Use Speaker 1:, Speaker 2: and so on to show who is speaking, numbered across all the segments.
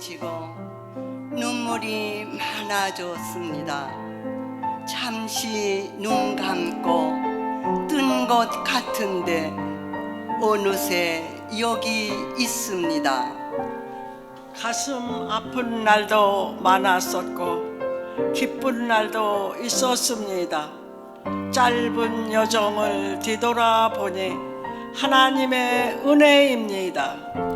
Speaker 1: 지고 눈물이 많아졌습니다. 잠시 눈 감고 뜬 것 같은데 어느새 여기 있습니다.
Speaker 2: 가슴 아픈 날도 많았었고 기쁜 날도 있었습니다. 짧은 여정을 뒤돌아보니 하나님의 은혜입니다.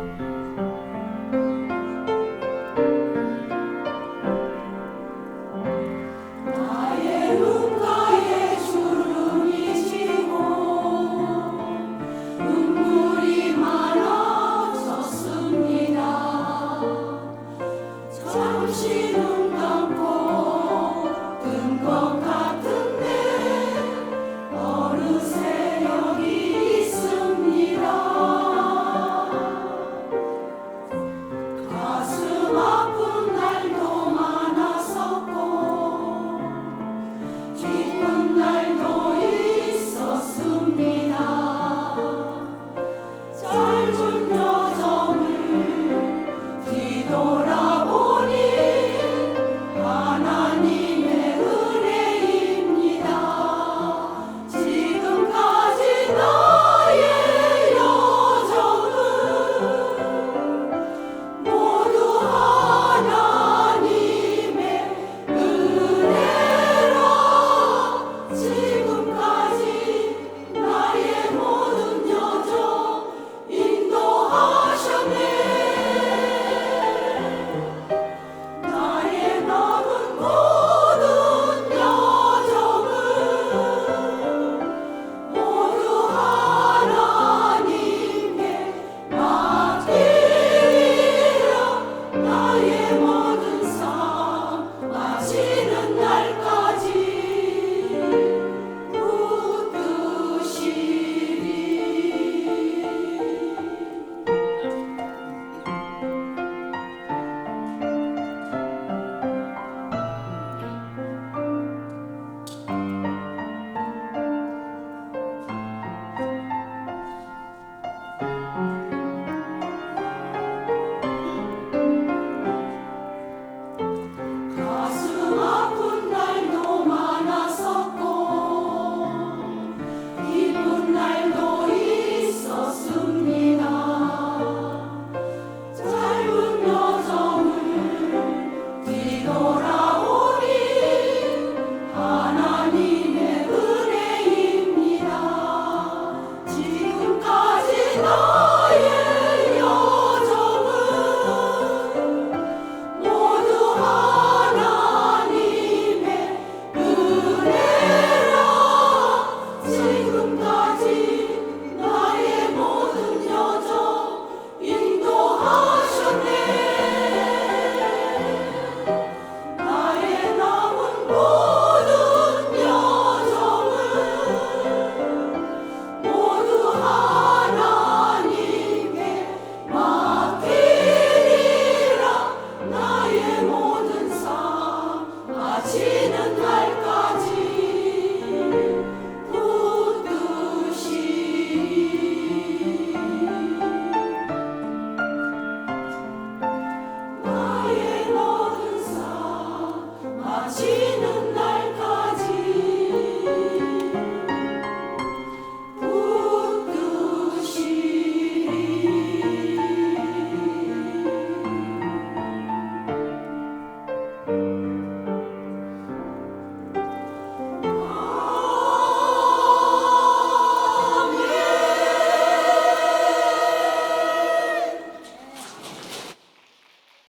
Speaker 2: Jesus.